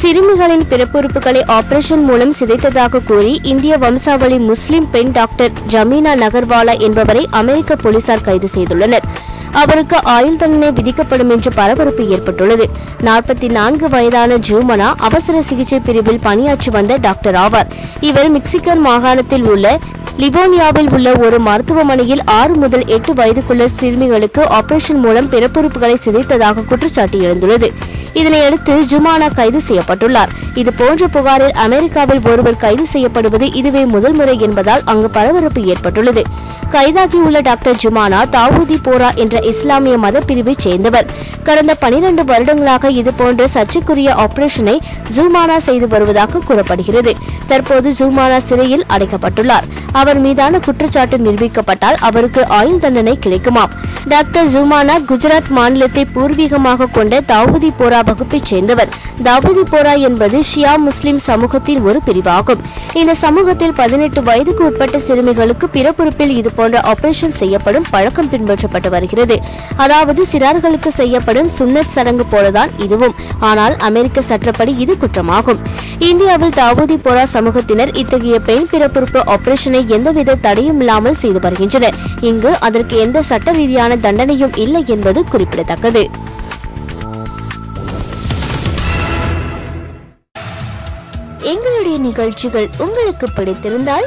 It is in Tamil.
சிறுமிகளின் பிறப்புறுப்புகளை ஆபரேஷன் மூலம் சிதைத்ததாக கூறி இந்திய வம்சாவளி முஸ்லிம் பெண் டாக்டர் ஜமீனா நகர்வாலா என்பவரை அமெரிக்க போலீசார் கைது செய்துள்ளனர். அவருக்கு ஆயுள் தண்டனை விதிக்கப்படும் என்று பரபரப்பு ஏற்பட்டுள்ளது. நாற்பத்தி நான்கு வயதான ஜூமனா அவசர சிகிச்சை பிரிவில் பணியாற்றி வந்த டாக்டர் ஆவார். இவர் மெக்சிகன் மாகாணத்தில் உள்ள லிவோனியாவில் உள்ள ஒரு மருத்துவமனையில் ஆறு முதல் எட்டு வயதுக்குள்ள சிறுமிகளுக்கு ஆபரேஷன் மூலம் பிறப்புறுப்புகளை சிதைத்ததாக குற்றச்சாட்டு எழுந்துள்ளது. இதனையடுத்து ஜுமானா கைது செய்யப்பட்டுள்ளார். இது போன்ற புகாரில் அமெரிக்காவில் ஒருவர் கைது செய்யப்படுவது இதுவே முதல் முறை என்பதால் அங்கு பரபரப்பு ஏற்பட்டுள்ளது. கைதாகியுள்ள டாக்டர் ஜுமானா தாவூதி போரா என்ற இஸ்லாமிய மத பிரிவைச் சேர்ந்தவர். கடந்த பனிரெண்டு வருடங்களாக இதுபோன்ற சர்ச்சைக்குரிய ஆபரேஷனை ஜூமானா செய்து வருவதாக கூறப்படுகிறது. தற்போது ஜூமானா சிறையில் அடைக்கப்பட்டுள்ளார். அவர் மீதான குற்றச்சாட்டு நிரூபிக்கப்பட்டால் அவருக்கு ஆயுள் தண்டனை கிடைக்குமாம். டாக்டர் ஜுமானா குஜராத் மாநிலத்தை பூர்வீகமாக கொண்ட தாவூதி போரா வகுப்பைச் சேர்ந்தவர். தாவூதி போரா என்பது ஷியா முஸ்லிம் சமூகத்தின் ஒரு பிரிவாகும். இந்த சமூகத்தில் பதினெட்டு வயதுக்கு உட்பட்ட சிறுமிகளுக்கு பிறப்புறுப்பில் இது போன்ற ஆபரேஷன் செய்யப்படும் பழக்கம் பின்பற்றப்பட்டு வருகிறது. அதாவது சிறார்களுக்கு செய்யப்படும் சுன்னத் சடங்கு போலதான் இதுவும். ஆனால் அமெரிக்க சட்டப்படி இது குற்றமாகும். இந்தியாவில் தாவூதி போரா சமூகத்தினர் இத்தகைய பெண் பிறப்புறுப்பு ஆபரேஷனை எந்தவித தடையும் இல்லாமல் செய்து வருகின்றனர். இங்கு அதற்கு எந்த சட்ட ரீதியான தண்டனையும் இல்லை என்பது குறிப்பிடத்தக்கது. எங்களுடைய நிகழ்ச்சிகள் உங்களுக்கு பிடித்திருந்தால்